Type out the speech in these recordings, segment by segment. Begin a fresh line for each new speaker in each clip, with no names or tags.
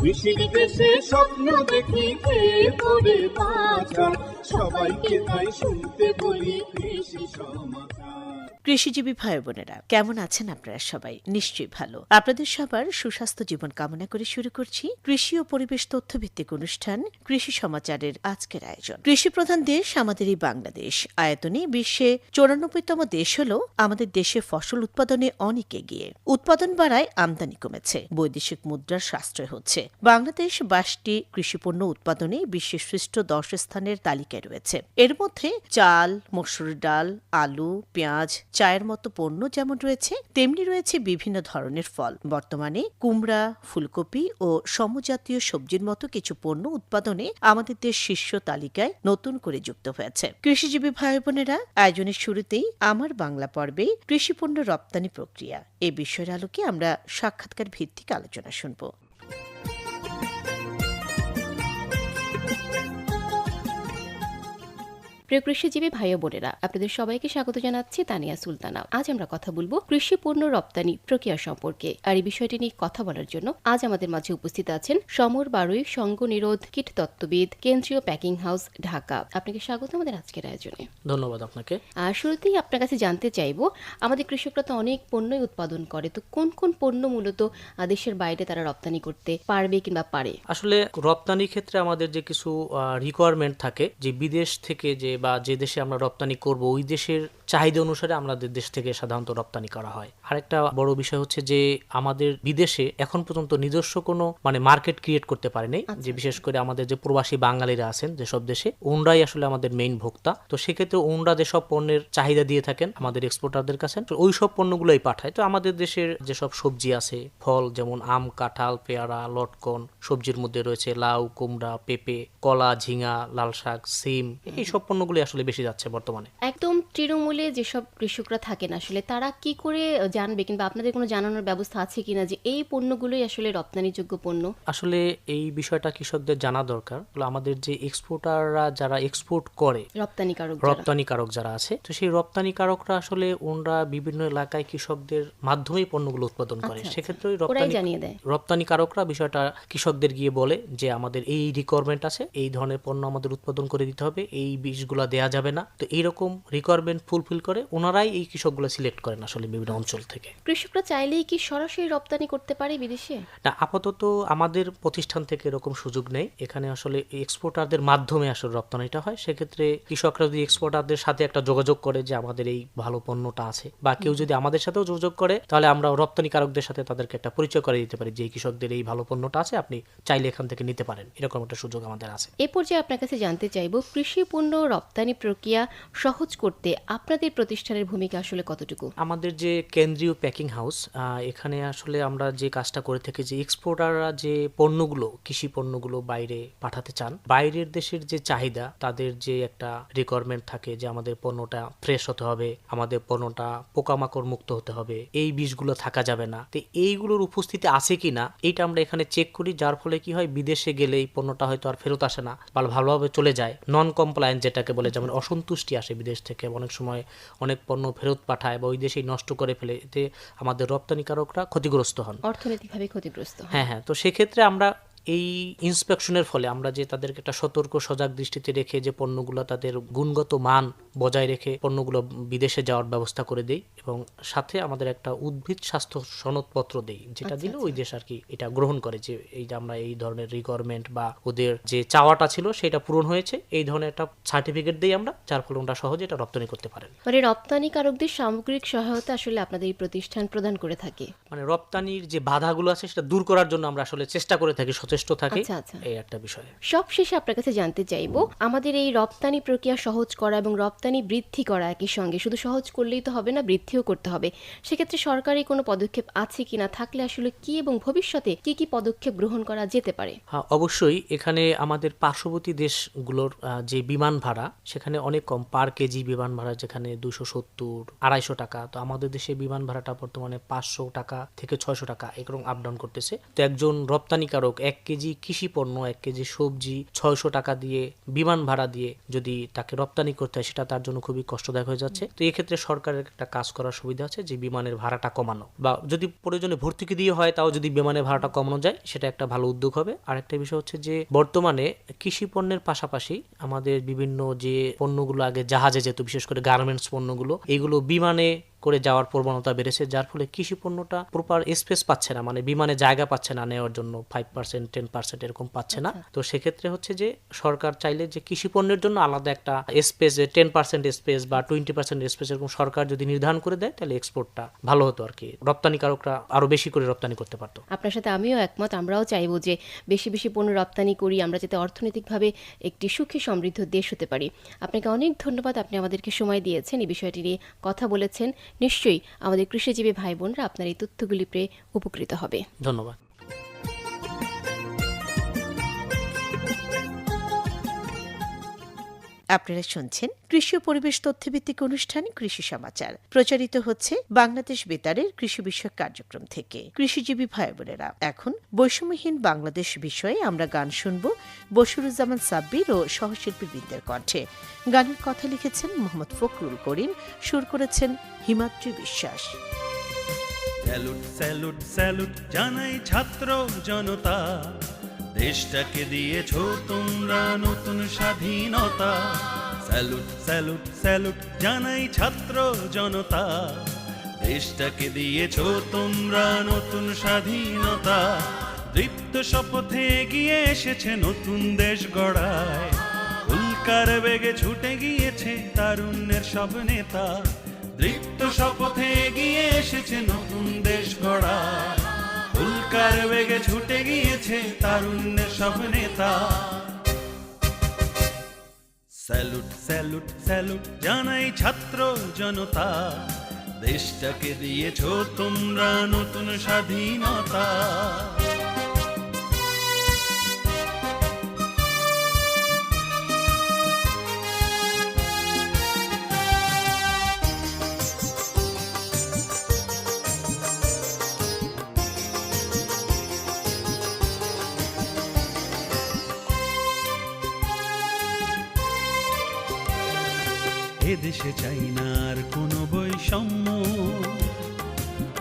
কৃষির দেশে স্বপ্ন দেখি কে পড়ে বাঁচার সবাইকে তাই শুনতে বলি কৃষি সমাচার।
কৃষিজীবী ভাই বোনেরা, কেমন আছেন আপনারা সবাই? নিশ্চয়ই ভালো। আপনাদের সবার সুস্বাস্থ্য জীবন কামনা করে শুরু করছি কৃষি ও পরিবেশ তথ্যভিত্তিক অনুষ্ঠান কৃষি সমাচারের আজকের আয়োজন। কৃষি প্রধান দেশ আমাদের এই বাংলাদেশ আয়তনে বিশ্বে চৌরানব্বইতম দেশ হল আমাদের দেশে ফসল উৎপাদনে অনেক এগিয়ে। উৎপাদন বাড়ায় আমদানি কমেছে, বৈদেশিক মুদ্রার সাশ্রয় হচ্ছে। বাংলাদেশ বাইশটি কৃষিপণ্য উৎপাদনে বিশ্বের শ্রেষ্ঠ দশ স্থানের তালিকায় রয়েছে। এর মধ্যে চাল, মসুর ডাল, আলু, পেঁয়াজ চায়ের মতো পণ্য যেমন রয়েছে, তেমনি রয়েছে বিভিন্ন ধরনের ফল। বর্তমানে কুমড়া, ফুলকপি ও সমজাতীয় সবজির মতো কিছু পণ্য উৎপাদনে আমাদের দেশ শীর্ষ তালিকায় নতুন করে যুক্ত হয়েছে। কৃষিজীবী ভাই বোনেরা আয়োজনের শুরুতেই আমার বাংলা পর্বে কৃষিপণ্য রপ্তানি প্রক্রিয়া। এ বিষয়ের আলোকে আমরা সাক্ষাৎকার ভিত্তিক আলোচনা শুনব।
প্রিয় কৃষিজীবী ভাই বোনেরা আপনাদের সবাইকে স্বাগত জানাচ্ছি তানিয়া সুলতানা। আজ আমরা কথা বলব কৃষি পণ্য রপ্তানি প্রক্রিয়া সম্পর্কে আর এই বিষয়টি নিয়ে কথা বলার জন্য আজ আমাদের মাঝে উপস্থিত আছেন সমর বারুই সঙ্গ নিরোধ কীট তত্ত্ববিদ কেন্দ্রীয় প্যাকিং হাউস ঢাকা। আপনাকে স্বাগত আমাদের আজকের আয়োজনে।
ধন্যবাদ আপনাকে।
আর শুরুতেই আপনার কাছে জানতে চাইব আমাদের কৃষকরা তো অনেক পণ্যই উৎপাদন করে তো কোন কোন পণ্য মূলত দেশের বাইরে তারা রপ্তানি করতে পারবে কিংবা পারে?
আসলে রপ্তানি ক্ষেত্রে আমাদের যে কিছু রিকোয়ারমেন্ট থাকে যে বিদেশ থেকে যে বা যে দেশে আমরা রপ্তানি করব ওই দেশের চাহিদা অনুসারে আমাদের দেশ থেকে সাধারণত রপ্তানি করা হয়। আরেকটা বড় বিষয় হচ্ছে যে আমাদের বিদেশে এখন পর্যন্ত নিজস্ব কোনো মানে মার্কেট ক্রিয়েট করতে পারেনি। যে বিশেষ করে আমাদের যে প্রবাসী বাঙালিরা আছেন যেসব দেশে ওনরাই আসলে আমাদের মেইন ভোক্তা। তো সেক্ষেত্রে ওনরা যেসব পণ্যের চাহিদা দিয়ে থাকেন আমাদের এক্সপোর্টারদের কাছে তো ওই সব পণ্যগুলোই পাঠায়। তো আমাদের দেশের যেসব সবজি আছে ফল যেমন আম কাঁঠাল পেয়ারা লটকন সবজির মধ্যে রয়েছে লাউ কুমড়া পেঁপে কলা ঝিঙা লাল শাক সিম এই সব পণ্যগুলি আসলে বেশি যাচ্ছে বর্তমানে।
একদম তৃণমূলে যেসব কৃষকরা থাকেন আসলে তারা কি করে জানবে কিংবা আপনাদের কোনো জানানোর ব্যবস্থা আছে কিনা যে এই পণ্যগুলোই আসলে রপ্তানিযোগ্য পণ্য?
আসলে এই বিষয়টা কৃষকদের জানা দরকার। আমাদের যে এক্সপোর্টাররা যারা এক্সপোর্ট করে
রপ্তানিকারক
রপ্তানিকারক যারা আছে তো সেই রপ্তানিকারকরা আসলে ওনরা বিভিন্ন এলাকায় কৃষকদের মাধ্যমেই পণ্যগুলো উৎপাদন করে।
আচ্ছা,
সেক্ষেত্রে
জানিয়ে দেয়।
রপ্তানিকারকরা বিষয়টা কৃষকদের গিয়ে বলে যে আমাদের এই রিকোয়ারমেন্ট আছে এই ধরনের পণ্য আমাদের উৎপাদন করে দিতে হবে এই বীজগুলো দেয়া যাবে না। তো এইরকম রিকোয়ারমেন্ট ফুলফিল করে ওনারাই এই কৃষকগুলো সিলেক্ট করেন আসলে বিভিন্ন অঞ্চল থেকে।
কৃষকরা চাইলেই কি সরাসরি রপ্তানি করতে পারে বিদেশে?
না আপাতত আমাদের প্রতিষ্ঠান থেকে এরকম সুযোগ নেই। এখানে আসলে এক্সপোর্টারদের মাধ্যমে আসলে রপ্তানিটা হয়। সেক্ষেত্রে কৃষকরা যদি এক্সপোর্টারদের সাথে একটা যোগাযোগ করে যে আমাদের এই ভালো পণ্যটা আছে বা কেউ যদি আমাদের সাথেও যোগাযোগ করে তাহলে আমরা রপ্তানিকারকদের সাথে তাদেরকে একটা পরিচয় করে দিতে পারি যে এই কৃষকদের এই ভালো পণ্যটা আছে আপনি চাইলে এখান থেকে নিতে পারেন। এরকম একটা সুযোগ আমাদের আছে।
এ পর্যায়ে আপনার কাছে জানতে চাইব কৃষি পণ্য রপ্তানি প্রক্রিয়া সহজ করতে আপনাদের প্রতিষ্ঠানের ভূমিকা আসলে কতটুকু?
আমাদের যে কেন্দ্রীয় প্যাকিং হাউস এখানে আসলে আমরা যে কাজটা করে থাকি, যে এক্সপোর্টাররা যে পণ্যগুলো, কৃষি পণ্যগুলো বাইরে পাঠাতে চান, বাইরের দেশের যে চাহিদা, তাদের যে একটা রিকোয়ারমেন্ট থাকে যে আমাদের পণ্যটা ফ্রেশ হতে হবে, আমাদের পণ্যটা পোকামাকড় মুক্ত হতে হবে, এই বীজগুলো থাকা যাবে না। তো এইগুলোর উপস্থিতি আছে কি না, এইটা আমরা এখানে চেক করি, যার ফলে কি হয়, বিদেশে গেলে এই পণ্যটা হয়তো আর ফেরত আসে না বা ভালোভাবে চলে যায়। নন কমপ্লায়েন্স যেটাকে বলে, যেমন অসন্তুষ্টি আসে বিদেশ থেকে, অনেক সময় অনেক পণ্য ফেরত পাঠায় বা ওই দেশেই নষ্ট করে ফেলে এতে আমাদের রপ্তানিকারকরা ক্ষতিগ্রস্ত হন।
অর্থনৈতিকভাবে ক্ষতিগ্রস্ত হ্যাঁ
হ্যাঁ তো সেক্ষেত্রে আমরা এই ইন্সপেকশনের ফলে আমরা যে তাদেরকে একটা সতর্ক সজাগ দৃষ্টিতে রেখে যে পণ্যগুলো তাদের গুণগত মান বজায় রেখে পণ্যগুলো বিদেশে যাওয়ার ব্যবস্থা করে দেই এবং সাথে আমাদের একটা উদ্ভিদ স্বাস্থ্য সনদপত্র দেই যেটা দিলে ওই দেশ আর কি এটা গ্রহণ করে যে এই যে আমরা এই ধরনের রিকোয়ারমেন্ট বা ওদের যে চাওয়াটা ছিল সেটা পূরণ হয়েছে এই ধরনের একটা সার্টিফিকেট দিই আমরা যার ফলে ওরা সহজে এটা রপ্তানি করতে পারেন।
মানে রপ্তানিকারকদের সামগ্রিক সহায়তা আসলে আপনাদের এই প্রতিষ্ঠান প্রদান করে থাকে।
মানে রপ্তানির যে বাধাগুলো আছে সেটা দূর করার জন্য আমরা আসলে চেষ্টা করে থাকি সচেষ্ট থাকি
আচ্ছা, আচ্ছা।
এই একটা বিষয়।
সব শেষে আপনার কাছে জানতে চাইব আমাদের এই রপ্তানি প্রক্রিয়া সহজ করা এবং রপ্তানি বৃদ্ধি করা একই সঙ্গে শুধু সহজ করলেই তো হবে না বৃদ্ধিও করতে হবে। সেক্ষেত্রে সরকারি কোনো পদক্ষেপ আছে কিনা থাকলে আসলে কি এবং ভবিষ্যতে কি কি পদক্ষেপ গ্রহণ করা যেতে পারে?
হ্যাঁ অবশ্যই এখানে আমাদের পার্শ্ববর্তী দেশগুলোর যে বিমান ভাড়া সেখানে অনেক কম পার কেজি বিমান ভাড়া যেখানে দুশো সত্তর আড়াইশো টাকা। তো আমাদের দেশে বিমান ভাড়াটা বর্তমানে পাঁচশো টাকা থেকে ছয়শো টাকা এরকম আপ ডাউন করতেছে। তো একজন রপ্তানিকারক এক কেজি কৃষি পণ্য, এক কেজি সবজি ছয়শো টাকা দিয়ে, বিমান ভাড়া দিয়ে যদি তাকে রপ্তানি করতে হয়, সেটা তার জন্য খুবই কষ্টদায়ক হয়ে যাচ্ছে। তো এই ক্ষেত্রে সরকারের একটা কাজ করার সুবিধা আছে যে বিমানের ভাড়াটা কমানো। বা যদি প্রয়োজনে ভর্তুকি দিয়ে হয়, তাও যদি বিমানের ভাড়াটা কমানো যায়, সেটা একটা ভালো উদ্যোগ হবে। আরেকটা বিষয় হচ্ছে যে বর্তমানে কৃষি পণ্যের পাশাপাশি আমাদের বিভিন্ন যে পণ্যগুলো আগে জাহাজে যেত, বিশেষ করে গার্মেন্টস পণ্যগুলো, এগুলো বিমানে করে যাওয়ার প্রবণতা বেড়েছে যার ফলে কৃষি পণ্যটা প্রপার স্পেস পাচ্ছে না মানে বিমানে জায়গা পাচ্ছে না নেওয়ার জন্য ফাইভ পার্সেন্ট টেন পার্সেন্ট এরকম পাচ্ছে না। তো সেক্ষেত্রে হচ্ছে যে সরকার চাইলে যে কৃষি পণ্যের জন্য আলাদা একটা স্পেস টেন পার্সেন্ট স্পেস বা টোয়েন্টি পার্সেন্ট স্পেস এরকম সরকার যদি নির্ধারণ করে দেয় তাহলে এক্সপোর্টটা ভালো হতো আর কি। রপ্তানিকারকরা আরও বেশি করে রপ্তানি করতে পারতো।
আপনার সাথে আমিও একমত আমরাও চাইব যে বেশি বেশি পণ্য রপ্তানি করি আমরা যাতে অর্থনৈতিকভাবে একটি সুখী সমৃদ্ধ দেশ হতে পারি। আপনাকে অনেক ধন্যবাদ আপনি আমাদেরকে সময় দিয়েছেন এই বিষয়টি নিয়ে কথা বলেছেন। নিশ্চয়ই আমাদের কৃষিজীবী ভাই বোনরা আপনার এই তথ্যগুলি পেয়ে উপকৃত হবে।
ধন্যবাদ।
আপনারা শুনছেন কৃষি ও পরিবেশ তথ্যভিত্তিক অনুষ্ঠান কৃষি সমাচার। প্রচারিত হচ্ছে বাংলাদেশ বেতারের কৃষি বিষয়ক কার্যক্রম থেকে। কৃষিজীবী ভাই বোনেরা এখন বৈষম্যহীন বাংলাদেশ বিষয়ে আমরা গান শুনব বশিরুজ্জামান সাব্বির ও সহশিল্পী বৃন্দের কণ্ঠে। গানের কথা লিখেছেন মোহাম্মদ ফখরুল করিম, সুর করেছেন হিমাদ্রি বিশ্বাস।
স্যালুট স্যালুট স্যালুট জানাই ছাত্র জনতা। দেশটাকে দিয়েছ তোমরা নতুন স্বাধীনতা। স্যালুট স্যালুট স্যালুট জানাই ছাত্র জনতা। দেশটাকে দিয়েছ তোমরা নতুন স্বাধীনতা। দীপ্ত শপথে গিয়ে এসেছে নতুন দেশ গড়ায়। উল্কার বেগে ছুটে গিয়েছে তারুণ্যের সব নেতা। দৃপ্ত শপথে গিয়ে এসেছে নতুন দেশ গড়া উল্কার বেগে ছুটে গিয়েছে তারুণ্যের সব নেতা। স্যালুট স্যালুট স্যালুট জানাই ছাত্র জনতা, দেশটাকে দিয়েছ তোমরা নতুন স্বাধীনতা। এদেশে চাই না আর কোনো বৈষম্য।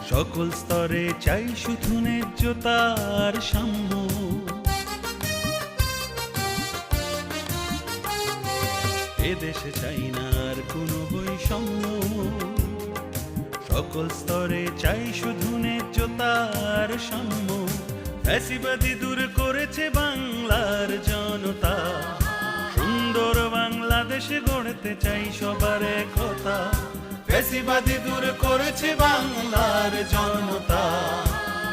সকল স্তরে চাই শুধু ন্যায্যতার সাম্য। এদেশে চাই না আর কোনো বৈষম্য। সকল স্তরে চাই শুধু ন্যায্যতার সাম্য। ফ্যাসিবাদী দূর করেছে বাংলার জনতা। বাংলাদেশ গড়তে চাই সবার একতা। ফ্যাসিবাদী দূর করেছে বাংলার জনতা।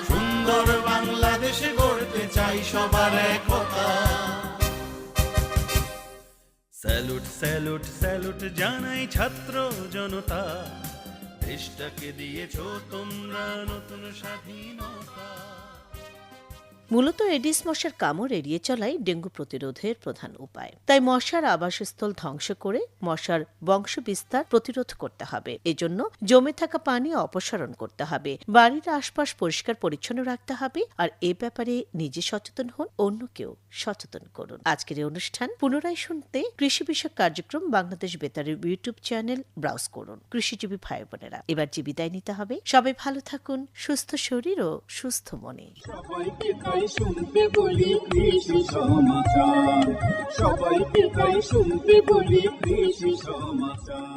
সুন্দর বাংলাদেশ গড়তে চাই সবার একতা। স্যালুট স্যালুট স্যালুট জানাই ছাত্র জনতা। দেশটাকে দিয়েছ তোমরা নতুন স্বাধীনতা।
মূলত এডিস মশার কামড় এড়িয়ে চলাই ডেঙ্গু প্রতিরোধের প্রধান উপায়। তাই মশার আবাসস্থল ধ্বংস করে মশার বংশ বিস্তার প্রতিরোধ করতে হবে। এজন্য জমে থাকা পানি অপসারণ করতে হবে। বাড়ির আশপাশ পরিষ্কার পরিচ্ছন্ন রাখতে হবে। আর এ ব্যাপারে নিজে সচেতন হন অন্যকেও সচেতন করুন। আজকের এই অনুষ্ঠান পুনরায় শুনতে কৃষি বিষয়ক কার্যক্রম বাংলাদেশ বেতারের ইউটিউব চ্যানেল ব্রাউজ করুন। কৃষিজীবী ভাই বোনেরা, এবার যে বিদায় নিতে হবে। সবাই ভালো থাকুন, সুস্থ শরীর ও সুস্থ মনে।
সবাইকে তাই শুনতে বলি কৃষি সমাচার সবাইকে তাই শুনতে বলি কৃষি সমাচার